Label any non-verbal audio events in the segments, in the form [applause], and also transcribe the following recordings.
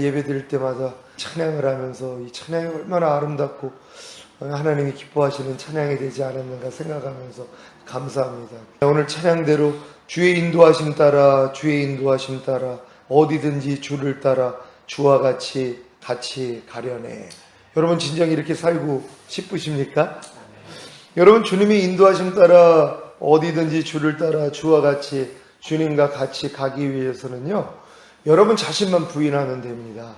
예배 드릴 때마다 찬양을 하면서 이 찬양이 얼마나 아름답고 하나님이 기뻐하시는 찬양이 되지 않았는가 생각하면서 감사합니다. 오늘 찬양대로 주의 인도하심 따라 주의 인도하심 따라 어디든지 주를 따라 주와 같이 같이 가려네. 여러분 진정 이렇게 살고 싶으십니까? 여러분 주님이 인도하심 따라 어디든지 주를 따라 주와 같이 주님과 같이 가기 위해서는요. 여러분 자신만 부인하면 됩니다.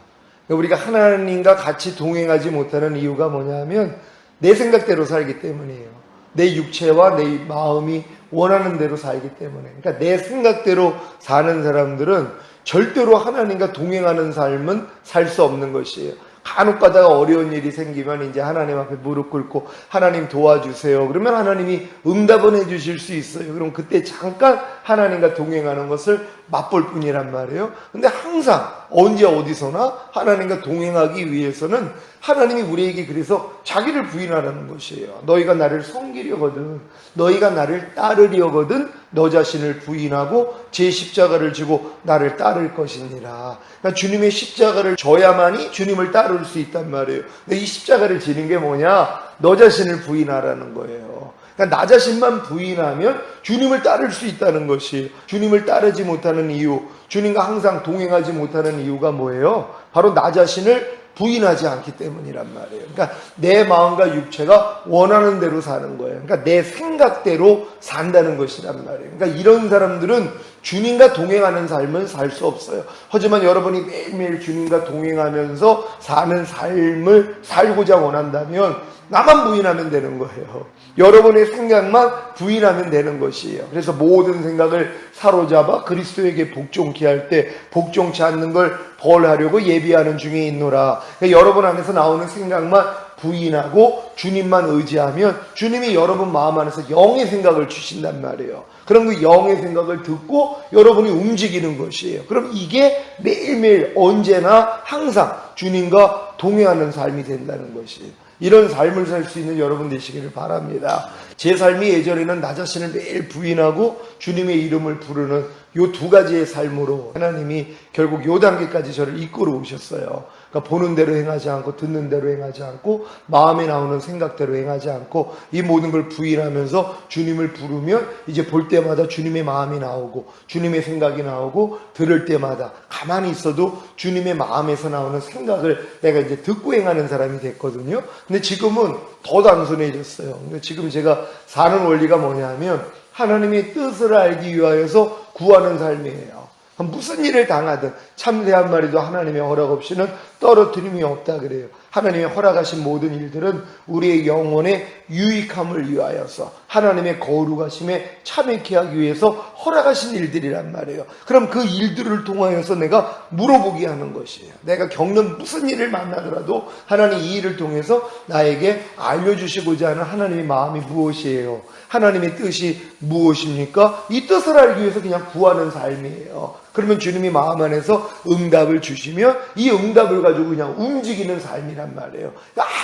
우리가 하나님과 같이 동행하지 못하는 이유가 뭐냐면 내 생각대로 살기 때문이에요. 내 육체와 내 마음이 원하는 대로 살기 때문에. 그러니까 내 생각대로 사는 사람들은 절대로 하나님과 동행하는 삶은 살 수 없는 것이에요. 간혹 가다가 어려운 일이 생기면 이제 하나님 앞에 무릎 꿇고 하나님 도와주세요. 그러면 하나님이 응답은 해주실 수 있어요. 그럼 그때 잠깐 하나님과 동행하는 것을 맛볼 뿐이란 말이에요. 근데 항상 언제 어디서나 하나님과 동행하기 위해서는 하나님이 우리에게 그래서 자기를 부인하라는 것이에요. 너희가 나를 섬기려거든, 너희가 나를 따르려거든, 너 자신을 부인하고 제 십자가를 지고 나를 따를 것이니라. 그러니까 주님의 십자가를 져야만이 주님을 따를 수 있단 말이에요. 근데 이 십자가를 지는 게 뭐냐? 너 자신을 부인하라는 거예요. 그러니까 나 자신만 부인하면 주님을 따를 수 있다는 것이 주님을 따르지 못하는 이유, 주님과 항상 동행하지 못하는 이유가 뭐예요? 바로 나 자신을 부인하지 않기 때문이란 말이에요. 그러니까 내 마음과 육체가 원하는 대로 사는 거예요. 그러니까 내 생각대로 산다는 것이란 말이에요. 그러니까 이런 사람들은 주님과 동행하는 삶은 살 수 없어요. 하지만 여러분이 매일매일 주님과 동행하면서 사는 삶을 살고자 원한다면 나만 부인하면 되는 거예요. 여러분의 생각만 부인하면 되는 것이에요. 그래서 모든 생각을 사로잡아 그리스도에게 복종케 할 때 복종치 않는 걸 벌하려고 예비하는 중에 있노라. 그러니까 여러분 안에서 나오는 생각만 부인하고 주님만 의지하면 주님이 여러분 마음 안에서 영의 생각을 주신단 말이에요. 그럼 그 영의 생각을 듣고 여러분이 움직이는 것이에요. 그럼 이게 매일매일 언제나 항상 주님과 동행하는 삶이 된다는 것이에요. 이런 삶을 살 수 있는 여러분 되시기를 바랍니다. 제 삶이 예전에는 나 자신을 매일 부인하고 주님의 이름을 부르는 요 두 가지의 삶으로 하나님이 결국 요 단계까지 저를 이끌어 오셨어요. 그러니까 보는 대로 행하지 않고 듣는 대로 행하지 않고 마음에 나오는 생각대로 행하지 않고 이 모든 걸 부인하면서 주님을 부르면 이제 볼 때마다 주님의 마음이 나오고 주님의 생각이 나오고 들을 때마다 가만히 있어도 주님의 마음에서 나오는 생각을 내가 이제 듣고 행하는 사람이 됐거든요. 근데 지금은 더 단순해졌어요. 근데 지금 제가 사는 원리가 뭐냐면 하나님의 뜻을 알기 위하여서 구하는 삶이에요. 무슨 일을 당하든 참새 한 마리도 하나님의 허락 없이는 떨어뜨림이 없다 그래요. 하나님의 허락하신 모든 일들은 우리의 영혼의 유익함을 위하여서 하나님의 거룩하심에 참여케 하기 위해서 허락하신 일들이란 말이에요. 그럼 그 일들을 통하여서 내가 물어보게 하는 것이에요. 내가 겪는 무슨 일을 만나더라도 하나님 이 일을 통해서 나에게 알려주시고자 하는 하나님의 마음이 무엇이에요? 하나님의 뜻이 무엇입니까? 이 뜻을 알기 위해서 그냥 구하는 삶이에요. 그러면 주님이 마음 안에서 응답을 주시면 이 응답을 가지고 그냥 움직이는 삶이 란 말이에요.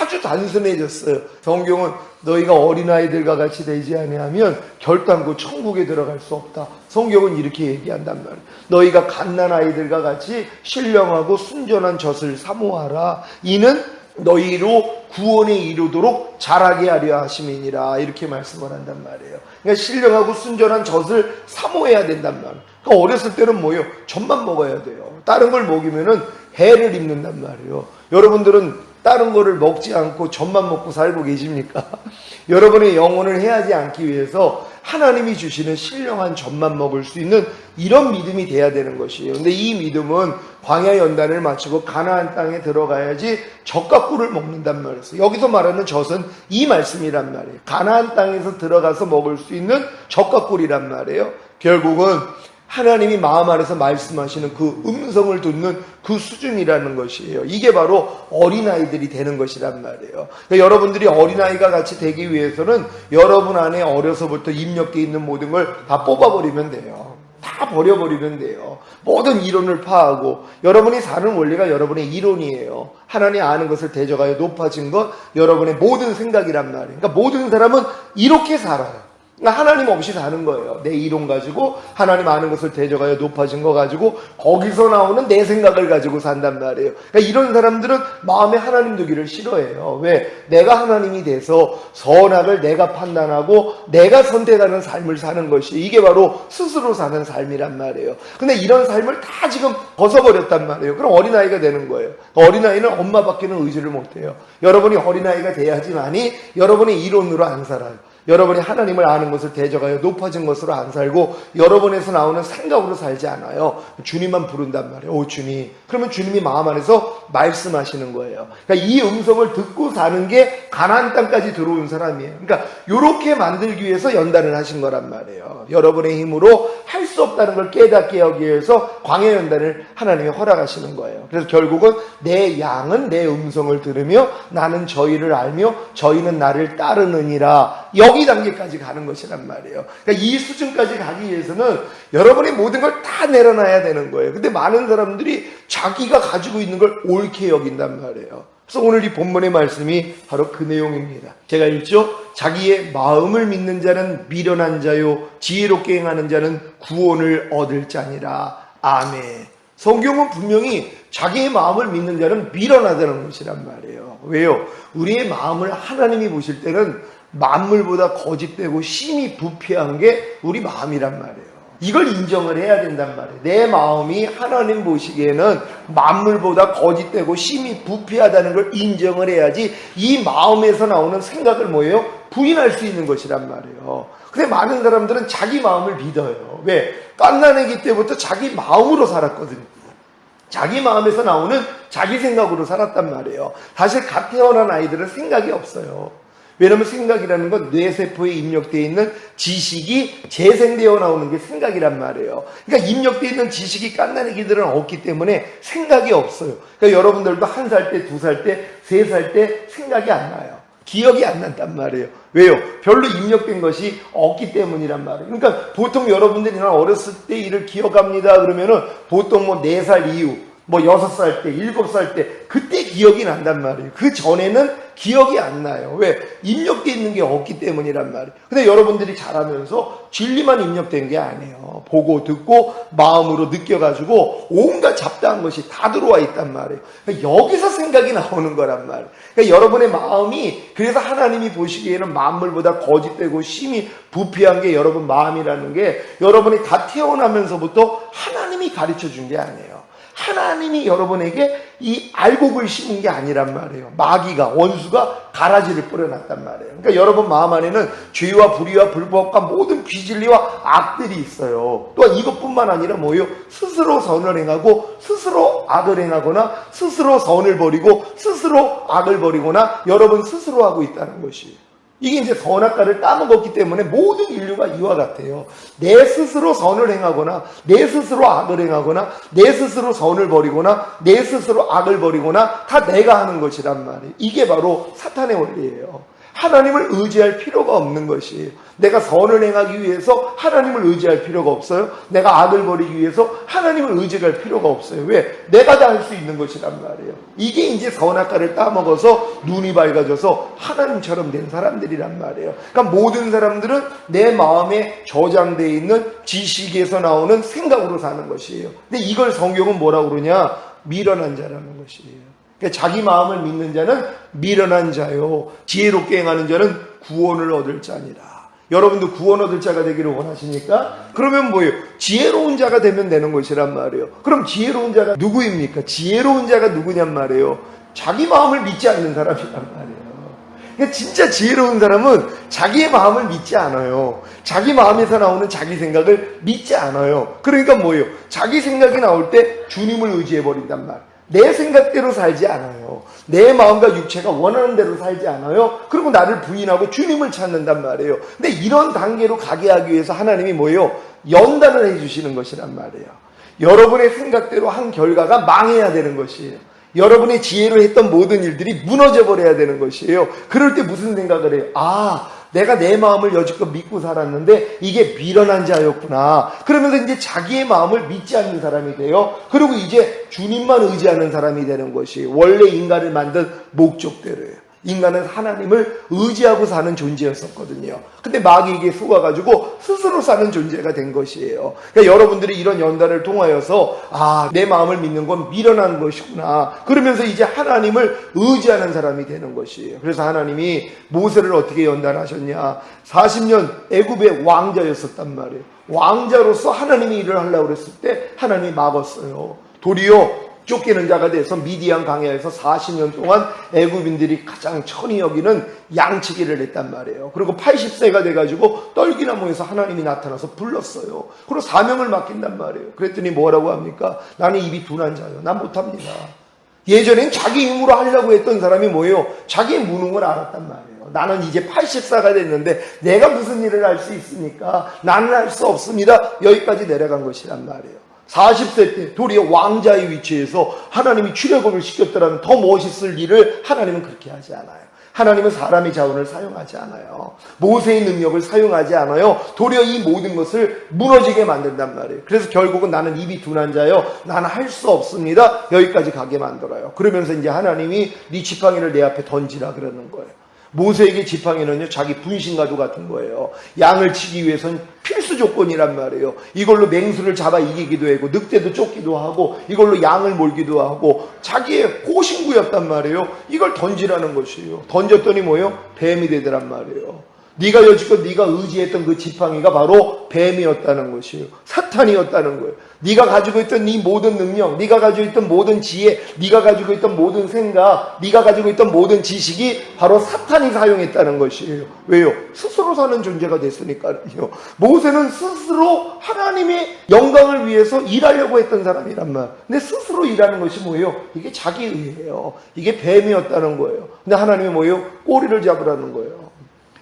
아주 단순해졌어요. 성경은 너희가 어린아이들과 같이 되지 아니하면 결단코 천국에 들어갈 수 없다. 성경은 이렇게 얘기한단 말이에요. 너희가 갓난아이들과 같이 신령하고 순전한 젖을 사모하라. 이는 너희로 구원에 이르도록 자라게 하려 하심이니라 이렇게 말씀을 한단 말이에요. 그러니까 신령하고 순전한 젖을 사모해야 된단 말이에요. 그러니까 어렸을 때는 뭐예요? 젖만 먹어야 돼요. 다른 걸 먹이면은 해를 입는단 말이에요. 여러분들은 다른 거를 먹지 않고 젖만 먹고 살고 계십니까? [laughs] 여러분의 영혼을 해하지 않기 위해서 하나님이 주시는 신령한 젖만 먹을 수 있는 이런 믿음이 돼야 되는 것이에요. 근데 이 믿음은 광야 연단을 마치고 가나안 땅에 들어가야지 젖과 꿀을 먹는단 말이에요. 여기서 말하는 젖은 이 말씀이란 말이에요. 가나안 땅에서 들어가서 먹을 수 있는 젖과 꿀이란 말이에요. 결국은 하나님이 마음 안에서 말씀하시는 그 음성을 듣는 그 수준이라는 것이에요. 이게 바로 어린아이들이 되는 것이란 말이에요. 그러니까 여러분들이 어린아이가 같이 되기 위해서는 여러분 안에 어려서부터 입력되어 있는 모든 걸 다 뽑아버리면 돼요. 다 버려버리면 돼요. 모든 이론을 파하고 여러분이 사는 원리가 여러분의 이론이에요. 하나님 아는 것을 대적하여 높아진 것 여러분의 모든 생각이란 말이에요. 그러니까 모든 사람은 이렇게 살아요. 그러니까 하나님 없이 사는 거예요. 내 이론 가지고 하나님 아는 것을 대적하여 높아진 거 가지고 거기서 나오는 내 생각을 가지고 산단 말이에요. 그러니까 이런 사람들은 마음에 하나님 두기를 싫어해요. 왜? 내가 하나님이 돼서 선악을 내가 판단하고 내가 선택하는 삶을 사는 것이 이게 바로 스스로 사는 삶이란 말이에요. 근데 이런 삶을 다 지금 벗어버렸단 말이에요. 그럼 어린아이가 되는 거예요. 어린아이는 엄마 밖에는 의지를 못해요. 여러분이 어린아이가 돼야지만이 여러분의 이론으로 안 살아요. 여러분이 하나님을 아는 것을 대적하여 높아진 것으로 안 살고 여러분에서 나오는 생각으로 살지 않아요. 주님만 부른단 말이에요. 오 주님. 그러면 주님이 마음 안에서 말씀하시는 거예요. 그러니까 이 음성을 듣고 사는 게 가나안 땅까지 들어온 사람이에요. 그러니까 이렇게 만들기 위해서 연단을 하신 거란 말이에요. 여러분의 힘으로 할 수 없다는 걸 깨닫게 하기 위해서 광야 연단을 하나님이 허락하시는 거예요. 그래서 결국은 내 양은 내 음성을 들으며 나는 저희를 알며 저희는 나를 따르느니라. 여기 단계까지 가는 것이란 말이에요. 그러니까 이 수준까지 가기 위해서는 여러분이 모든 걸 다 내려놔야 되는 거예요. 근데 많은 사람들이 자기가 가지고 있는 걸 옳게 여긴단 말이에요. 그래서 오늘 이 본문의 말씀이 바로 그 내용입니다. 제가 읽죠? 자기의 마음을 믿는 자는 미련한 자요, 지혜롭게 행하는 자는 구원을 얻을 자니라. 아멘. 성경은 분명히 자기의 마음을 믿는 자는 미련하다는 것이란 말이에요. 왜요? 우리의 마음을 하나님이 보실 때는 만물보다 거짓되고 심히 부패한 게 우리 마음이란 말이에요. 이걸 인정을 해야 된단 말이에요. 내 마음이 하나님 보시기에는 만물보다 거짓되고 심히 부패하다는 걸 인정을 해야지 이 마음에서 나오는 생각을 뭐예요? 부인할 수 있는 것이란 말이에요. 근데 많은 사람들은 자기 마음을 믿어요. 왜? 깐난애기 때부터 자기 마음으로 살았거든요. 자기 마음에서 나오는 자기 생각으로 살았단 말이에요. 사실 갓 태어난 아이들은 생각이 없어요. 왜냐하면 생각이라는 건 뇌세포에 입력되어 있는 지식이 재생되어 나오는 게 생각이란 말이에요. 그러니까 입력되어 있는 지식이 깐난애기들은 없기 때문에 생각이 없어요. 그러니까 여러분들도 한 살 때, 두 살 때, 세 살 때 생각이 안 나요. 기억이 안 난단 말이에요. 왜요? 별로 입력된 것이 없기 때문이란 말이에요. 그러니까 보통 여러분들이 난 어렸을 때 일을 기억합니다. 그러면은 보통 뭐 네 살 이후, 뭐 여섯 살 때, 일곱 살 때, 그때 기억이 난단 말이에요. 그 전에는 기억이 안 나요. 왜? 입력돼 있는 게 없기 때문이란 말이에요. 근데 여러분들이 자라면서 진리만 입력된 게 아니에요. 보고 듣고 마음으로 느껴가지고 온갖 잡다한 것이 다 들어와 있단 말이에요. 그러니까 여기서 생각이 나오는 거란 말이에요. 그러니까 여러분의 마음이 그래서 하나님이 보시기에는 만물보다 거짓되고 심히 부패한 게 여러분 마음이라는 게 여러분이 다 태어나면서부터 하나님이 가르쳐 준 게 아니에요. 하나님이 여러분에게 이 알곡을 심은 게 아니란 말이에요. 마귀가 원수가 가라지를 뿌려놨단 말이에요. 그러니까 여러분 마음 안에는 죄와 불의와 불법과 모든 비진리와 악들이 있어요. 또한 이것뿐만 아니라 뭐예요? 스스로 선을 행하고 스스로 악을 행하거나 스스로 선을 버리고 스스로 악을 버리거나 여러분 스스로 하고 있다는 것이에요. 이게 이제 선악과를 따먹었기 때문에 모든 인류가 이와 같아요. 내 스스로 선을 행하거나, 내 스스로 악을 행하거나, 내 스스로 선을 버리거나, 내 스스로 악을 버리거나, 다 내가 하는 것이란 말이에요. 이게 바로 사탄의 원리예요. 하나님을 의지할 필요가 없는 것이에요. 내가 선을 행하기 위해서 하나님을 의지할 필요가 없어요. 내가 악을 버리기 위해서 하나님을 의지할 필요가 없어요. 왜? 내가 다 할 수 있는 것이란 말이에요. 이게 이제 선악과를 따먹어서 눈이 밝아져서 하나님처럼 된 사람들이란 말이에요. 그러니까 모든 사람들은 내 마음에 저장되어 있는 지식에서 나오는 생각으로 사는 것이에요. 근데 이걸 성경은 뭐라고 그러냐? 미련한 자라는 것이에요. 그러니까 자기 마음을 믿는 자는 미련한 자요. 지혜롭게 행하는 자는 구원을 얻을 자니라. 여러분도 구원 얻을 자가 되기를 원하시니까? 그러면 뭐예요? 지혜로운 자가 되면 되는 것이란 말이에요. 그럼 지혜로운 자가 누구입니까? 지혜로운 자가 누구냔 말이에요. 자기 마음을 믿지 않는 사람이란 말이에요. 그러니까 진짜 지혜로운 사람은 자기의 마음을 믿지 않아요. 자기 마음에서 나오는 자기 생각을 믿지 않아요. 그러니까 뭐예요? 자기 생각이 나올 때 주님을 의지해 버린단 말이에요. 내 생각대로 살지 않아요. 내 마음과 육체가 원하는 대로 살지 않아요. 그리고 나를 부인하고 주님을 찾는단 말이에요. 근데 이런 단계로 가게 하기 위해서 하나님이 뭐예요? 연단을 해주시는 것이란 말이에요. 여러분의 생각대로 한 결과가 망해야 되는 것이에요. 여러분의 지혜로 했던 모든 일들이 무너져 버려야 되는 것이에요. 그럴 때 무슨 생각을 해요? 아, 내가 내 마음을 여지껏 믿고 살았는데 이게 미련한 자였구나. 그러면서 이제 자기의 마음을 믿지 않는 사람이 돼요. 그리고 이제 주님만 의지하는 사람이 되는 것이 원래 인간을 만든 목적대로예요. 인간은 하나님을 의지하고 사는 존재였었거든요. 근데 마귀에게 속아가지고 스스로 사는 존재가 된 것이에요. 그러니까 여러분들이 이런 연단을 통하여서 아, 내 마음을 믿는 건 미련한 것이구나. 그러면서 이제 하나님을 의지하는 사람이 되는 것이에요. 그래서 하나님이 모세를 어떻게 연단하셨냐. 40년 애굽의 왕자였었단 말이에요. 왕자로서 하나님이 일을 하려고 그랬을 때 하나님이 막았어요. 도리어 쫓기는 자가 돼서 미디안 강야에서 40년 동안 애굽인들이 가장 천히 여기는 양치기를 했단 말이에요. 그리고 80세가 돼가지고 떨기나무에서 하나님이 나타나서 불렀어요. 그리고 사명을 맡긴단 말이에요. 그랬더니 뭐라고 합니까? 나는 입이 둔한 자요. 난 못합니다. 예전엔 자기 힘으로 하려고 했던 사람이 뭐예요? 자기 걸 알았단 말이에요. 나는 이제 80사가 됐는데 내가 무슨 일을 할 수 있습니까? 나는 할 수 없습니다. 여기까지 내려간 것이란 말이에요. 40세 때 도리어 왕자의 위치에서 하나님이 출애굽을 시켰더라면 더 멋있을 일을 하나님은 그렇게 하지 않아요. 하나님은 사람의 자원을 사용하지 않아요. 모세의 능력을 사용하지 않아요. 도리어 이 모든 것을 무너지게 만든단 말이에요. 그래서 결국은 나는 입이 둔한 자요. 나는 할 수 없습니다. 여기까지 가게 만들어요. 그러면서 이제 하나님이 네 지팡이를 내 앞에 던지라 그러는 거예요. 모세에게 지팡이는요, 자기 분신과도 같은 거예요. 양을 치기 위해선 필수 조건이란 말이에요. 이걸로 맹수를 잡아 이기기도 하고, 늑대도 쫓기도 하고, 이걸로 양을 몰기도 하고, 자기의 호신구였단 말이에요. 이걸 던지라는 것이에요. 던졌더니 뭐예요? 뱀이 되더란 말이에요. 네가 여지껏 네가 의지했던 그 지팡이가 바로 뱀이었다는 것이에요. 사탄이었다는 거예요. 네가 가지고 있던 네 모든 능력, 네가 가지고 있던 모든 지혜, 네가 가지고 있던 모든 생각, 네가 가지고 있던 모든 지식이 바로 사탄이 사용했다는 것이에요. 왜요? 스스로 사는 존재가 됐으니까요. 모세는 스스로 하나님의 영광을 위해서 일하려고 했던 사람이란 말. 근데 스스로 일하는 것이 뭐예요? 이게 자기 의예요. 이게 뱀이었다는 거예요. 근데 하나님이 뭐예요? 꼬리를 잡으라는 거예요.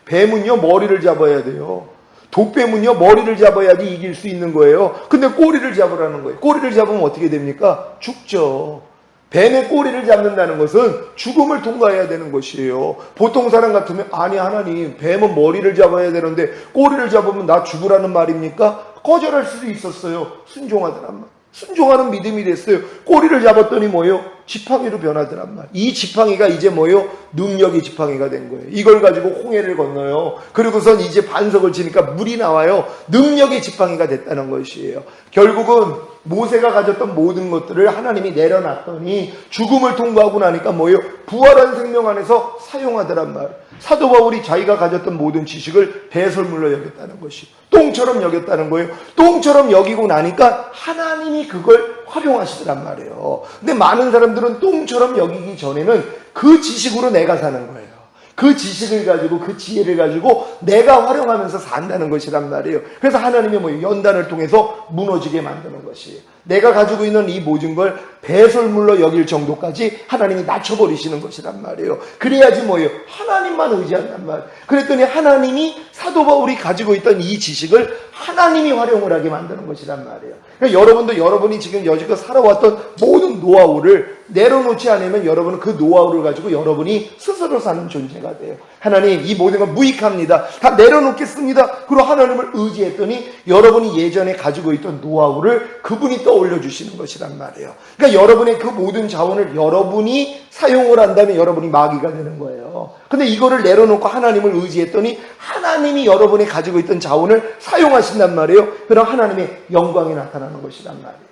뱀은요, 머리를 잡아야 돼요. 독뱀은요, 머리를 잡아야지 이길 수 있는 거예요. 근데 꼬리를 잡으라는 거예요. 꼬리를 잡으면 어떻게 됩니까? 죽죠. 뱀의 꼬리를 잡는다는 것은 죽음을 통과해야 되는 것이에요. 보통 사람 같으면, 아니, 하나님, 뱀은 머리를 잡아야 되는데, 꼬리를 잡으면 나 죽으라는 말입니까? 거절할 수도 있었어요. 순종하더란 말. 순종하는 믿음이 됐어요. 꼬리를 잡았더니 뭐예요? 지팡이로 변하더란 말. 이 지팡이가 이제 뭐예요? 능력의 지팡이가 된 거예요. 이걸 가지고 홍해를 건너요. 그리고선 이제 반석을 치니까 물이 나와요. 능력의 지팡이가 됐다는 것이에요. 결국은 모세가 가졌던 모든 것들을 하나님이 내려놨더니 죽음을 통과하고 나니까 뭐예요? 부활한 생명 안에서 사용하더란 말. 사도 바울이 자기가 가졌던 모든 지식을 배설물로 여겼다는 것이 똥처럼 여겼다는 거예요. 똥처럼 여기고 나니까 하나님이 그걸 활용하시더란 말이에요. 근데 많은 사람들은 똥처럼 여기기 전에는 그 지식으로 내가 사는 거예요. 그 지식을 가지고 그 지혜를 가지고 내가 활용하면서 산다는 것이란 말이에요. 그래서 하나님이 뭐 연단을 통해서 무너지게 만드는 것이에요. 내가 가지고 있는 이 모든 걸 배설물로 여길 정도까지 하나님이 낮춰버리시는 것이란 말이에요. 그래야지 뭐예요? 하나님만 의지한단 말이에요. 그랬더니 하나님이 사도 바울이 가지고 있던 이 지식을 하나님이 활용을 하게 만드는 것이란 말이에요. 그러니까 여러분도 여러분이 지금 여지껏 살아왔던 모든 노하우를 내려놓지 않으면 여러분은 그 노하우를 가지고 여러분이 스스로 사는 존재가 돼요. 하나님 이 모든 건 무익합니다. 다 내려놓겠습니다. 그리고 하나님을 의지했더니 여러분이 예전에 가지고 있던 노하우를 그분이 떠올려 주시는 것이란 말이에요. 그러니까 여러분의 그 모든 자원을 여러분이 사용을 한다면 여러분이 마귀가 되는 거예요. 근데 이거를 내려놓고 하나님을 의지했더니 하나님이 여러분이 가지고 있던 자원을 사용하신단 말이에요. 그럼 하나님의 영광이 나타나는 것이란 말이에요.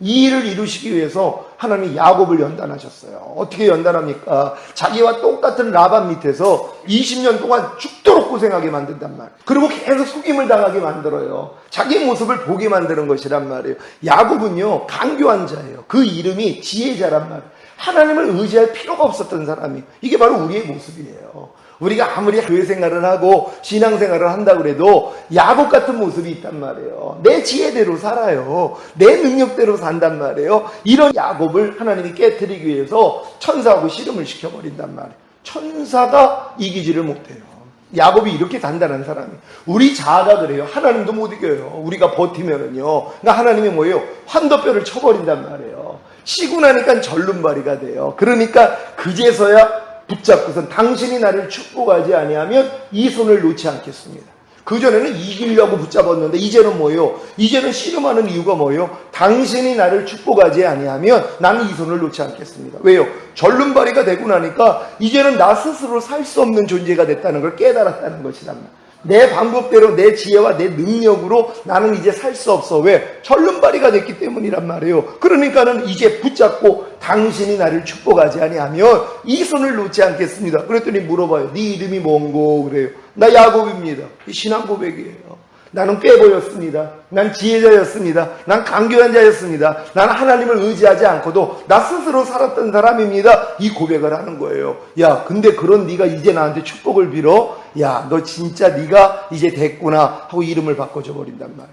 이 일을 이루시기 위해서 하나님이 야곱을 연단하셨어요. 어떻게 연단합니까? 자기와 똑같은 라반 밑에서 20년 동안 죽도록 고생하게 만든단 말이에요. 그리고 계속 속임을 당하게 만들어요. 자기 모습을 보게 만드는 것이란 말이에요. 야곱은요, 강교한 자예요. 그 이름이 지혜자란 말이에요. 하나님을 의지할 필요가 없었던 사람이에요. 이게 바로 우리의 모습이에요. 우리가 아무리 교회 생활을 하고 신앙 생활을 한다고 그래도 야곱 같은 모습이 있단 말이에요. 내 지혜대로 살아요. 내 능력대로 산단 말이에요. 이런 야곱을 하나님이 깨뜨리기 위해서 천사하고 씨름을 시켜버린단 말이에요. 천사가 이기지를 못해요. 야곱이 이렇게 단단한 사람이에요. 우리 자아가 그래요. 하나님도 못 이겨요. 우리가 버티면은요. 그러니까 하나님이 뭐예요? 환도뼈를 쳐버린단 말이에요. 쉬고 나니까 절름발이가 돼요. 그러니까 그제서야 붙잡고선 당신이 나를 축복하지 아니하면 이 손을 놓지 않겠습니다. 그전에는 이기려고 붙잡았는데 이제는 뭐예요? 이제는 씨름하는 이유가 뭐예요? 당신이 나를 축복하지 아니하면 나는 이 손을 놓지 않겠습니다. 왜요? 절름발이가 되고 나니까 이제는 나 스스로 살 수 없는 존재가 됐다는 걸 깨달았다는 것이란 말이에요. 내 방법대로 내 지혜와 내 능력으로 나는 이제 살 수 없어. 왜? 절름발이가 됐기 때문이란 말이에요. 그러니까는 이제 붙잡고 당신이 나를 축복하지 아니하면 이 손을 놓지 않겠습니다. 그랬더니 물어봐요. 네 이름이 뭔고? 그래요. 나 야곱입니다. 이 신앙 고백이에요. 나는 꽤 보였습니다. 난 지혜자였습니다. 난 강교한 자였습니다. 나는 하나님을 의지하지 않고도 나 스스로 살았던 사람입니다. 이 고백을 하는 거예요. 야, 근데 그런 네가 이제 나한테 축복을 빌어? 야, 너 진짜 네가 이제 됐구나 하고 이름을 바꿔줘 버린단 말. 이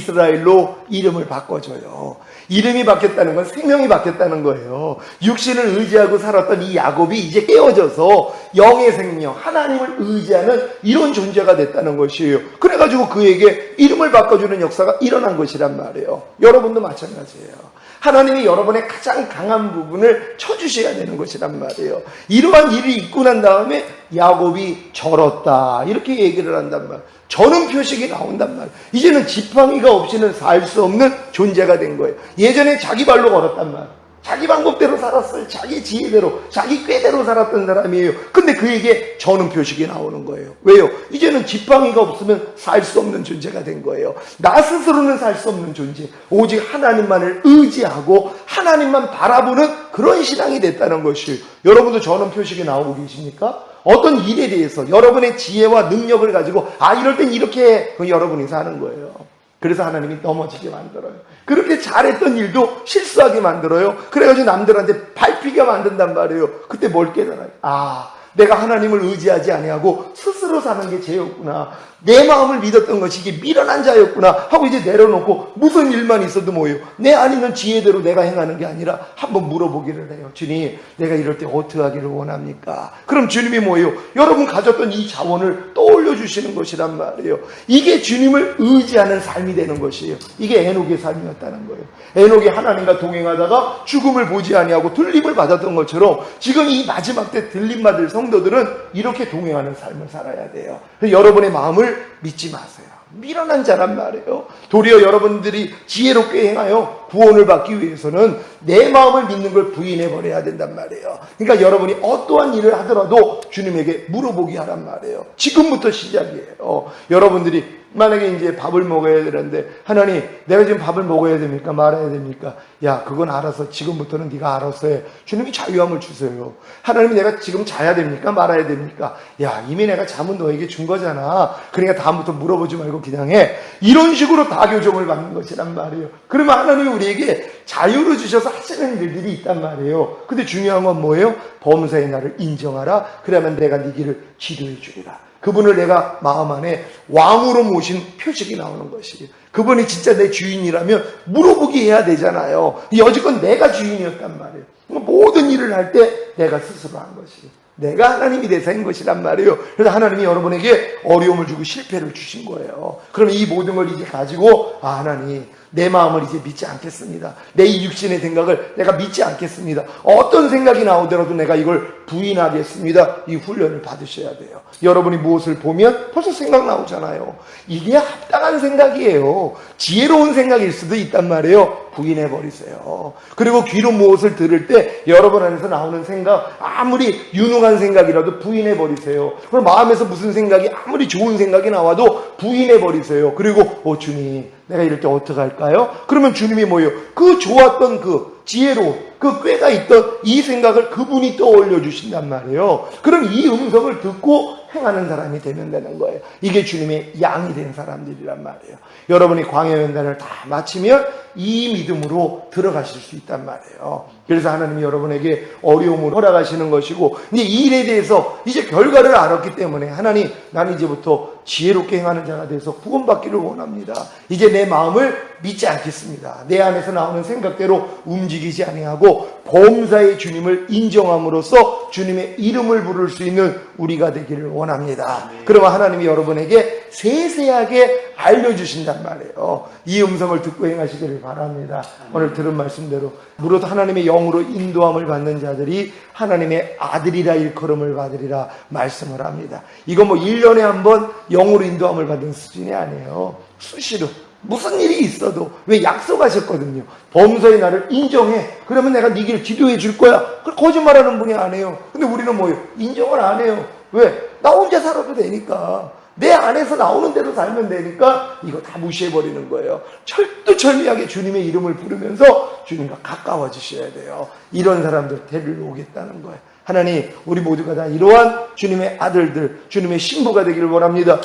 스라엘로 이름을 바꿔줘요. 이름이 바뀌었다는 건 생명이 바뀌었다는 거예요. 육신을 의지하고 살았던 이 야곱이 이제 깨어져서 영의 생명, 하나님을 의지하는 이런 존재가 됐다는 것이에요. 그래가지고 그에게 이름을 바꿔주는 역사가 일어난 것이란 말이에요. 여러분도 마찬가지예요. 하나님이 여러분의 가장 강한 부분을 쳐주셔야 되는 것이란 말이에요. 이러한 일이 있고 난 다음에 야곱이 절었다. 이렇게 얘기를 한단 말이에요. 저는 표식이 나온단 말이에요. 이제는 지팡이가 없이는 살 수 없는 존재가 된 거예요. 예전에 자기 발로 걸었단 말이에요. 자기 방법대로 살았어요. 자기 지혜대로, 자기 꾀대로 살았던 사람이에요. 근데 그에게 저는 표식이 나오는 거예요. 왜요? 이제는 지팡이가 없으면 살 수 없는 존재가 된 거예요. 나 스스로는 살 수 없는 존재. 오직 하나님만을 의지하고 하나님만 바라보는 그런 신앙이 됐다는 것이에요. 여러분도 저는 표식이 나오고 계십니까? 어떤 일에 대해서 여러분의 지혜와 능력을 가지고 아 이럴 땐 이렇게 해. 그 여러분이 사는 거예요. 그래서 하나님이 넘어지게 만들어요. 그렇게 잘했던 일도 실수하게 만들어요. 그래가지고 남들한테 밟히게 만든단 말이에요. 그때 뭘 깨달아요? 아, 내가 하나님을 의지하지 아니하고 스스로 사는 게 죄였구나. 내 마음을 믿었던 것이 이게 미련한 자였구나 하고 이제 내려놓고 무슨 일만 있어도 뭐예요? 내 아니면 지혜대로 내가 행하는 게 아니라 한번 물어보기를 해요. 주님, 내가 이럴 때 어떻게 하기를 원합니까? 그럼 주님이 뭐예요? 여러분 가졌던 이 자원을 떠올려 주시는 것이란 말이에요. 이게 주님을 의지하는 삶이 되는 것이에요. 이게 에녹의 삶이었다는 거예요. 에녹이 하나님과 동행하다가 죽음을 보지 아니하고 들림을 받았던 것처럼 지금 이 마지막 때 들림 받을 성 도들은 이렇게 동행하는 삶을 살아야 돼요. 여러분의 마음을 믿지 마세요. 미련한 자란 말이에요. 도리어 여러분들이 지혜롭게 행하여 구원을 받기 위해서는 내 마음을 믿는 걸 부인해 버려야 된단 말이에요. 그러니까 여러분이 어떠한 일을 하더라도 주님에게 물어보기 하란 말이에요. 지금부터 시작이에요. 여러분들이 만약에 이제 밥을 먹어야 되는데 하나님 내가 지금 밥을 먹어야 됩니까? 말아야 됩니까? 야 그건 알아서 지금부터는 네가 알아서 해. 주님이 자유함을 주세요. 하나님이 내가 지금 자야 됩니까? 말아야 됩니까? 야 이미 내가 잠은 너에게 준 거잖아. 그러니까 다음부터 물어보지 말고 그냥 해. 이런 식으로 다 교정을 받는 것이란 말이에요. 그러면 하나님이 우리에게 자유를 주셔서 하시는 일들이 있단 말이에요 근데 중요한 건 뭐예요 범사의 나를 인정하라 그러면 내가 네 길을 지도해 주리라 그분을 내가 마음 안에 왕으로 모신 표식이 나오는 것이에요. 그분이 진짜 내 주인이라면 물어보기 해야 되잖아요. 여지껏 내가 주인이었단 말이에요. 모든 일을 할 때 내가 스스로 한 것이에요. 내가 하나님이 대사인 것이란 말이에요. 그래서 하나님이 여러분에게 어려움을 주고 실패를 주신 거예요. 그럼 이 모든 걸 이제 가지고 아 하나님 내 마음을 이제 믿지 않겠습니다. 내 이 육신의 생각을 내가 믿지 않겠습니다. 어떤 생각이 나오더라도 내가 이걸 부인하겠습니다. 이 훈련을 받으셔야 돼요. 여러분이 무엇을 보면 벌써 생각 나오잖아요. 이게 합당한 생각이에요. 지혜로운 생각일 수도 있단 말이에요. 부인해 버리세요. 그리고 귀로 무엇을 들을 때 여러분 안에서 나오는 생각 아무리 유능한 생각이라도 부인해 버리세요. 그럼 마음에서 무슨 생각이 아무리 좋은 생각이 나와도 부인해 버리세요. 그리고 어 주님 내가 이럴 때 어떻게 할까요? 그러면 주님이 뭐예요? 그 좋았던 그 지혜로 그 꾀가 있던 이 생각을 그분이 떠올려 주신단 말이에요. 그럼 이 음성을 듣고 행하는 사람이 되면 되는 거예요. 이게 주님의 양이 된 사람들이란 말이에요. 여러분이 광야 연단을 다 마치면 이 믿음으로 들어가실 수 있단 말이에요. 그래서 하나님이 여러분에게 어려움을 허락하시는 것이고, 이제 이 일에 대해서 이제 결과를 알았기 때문에 하나님, 나는 이제부터 지혜롭게 행하는 자가 돼서 구원받기를 원합니다. 이제 내 마음을 믿지 않겠습니다. 내 안에서 나오는 생각대로 움직이지 아니하고 범사의 주님을 인정함으로써 주님의 이름을 부를 수 있는 우리가 되기를 원합니다. 그러면 하나님이 여러분에게 세세하게 알려주신단 말이에요. 이 음성을 듣고 행하시기를 바랍니다. 오늘 들은 말씀대로 무릇 하나님의 영으로 인도함을 받는 자들이 하나님의 아들이라 일컬음을 받으리라 말씀을 합니다. 이거 뭐 1년에 한 번 영으로 인도함을 받는 수준이 아니에요. 수시로. 무슨 일이 있어도 왜 약속하셨거든요. 범서의 나를 인정해. 그러면 내가 네길 기도해 줄 거야. 그 거짓말하는 분이 안 해요. 근데 우리는 뭐예요? 인정을 안 해요. 왜? 나 혼자 살아도 되니까. 내 안에서 나오는 대로 살면 되니까 이거 다 무시해 버리는 거예요. 철두철미하게 주님의 이름을 부르면서 주님과 가까워지셔야 돼요. 이런 사람들 데리러 오겠다는 거예요. 하나님, 우리 모두가 다 이러한 주님의 아들들, 주님의 신부가 되기를 원합니다.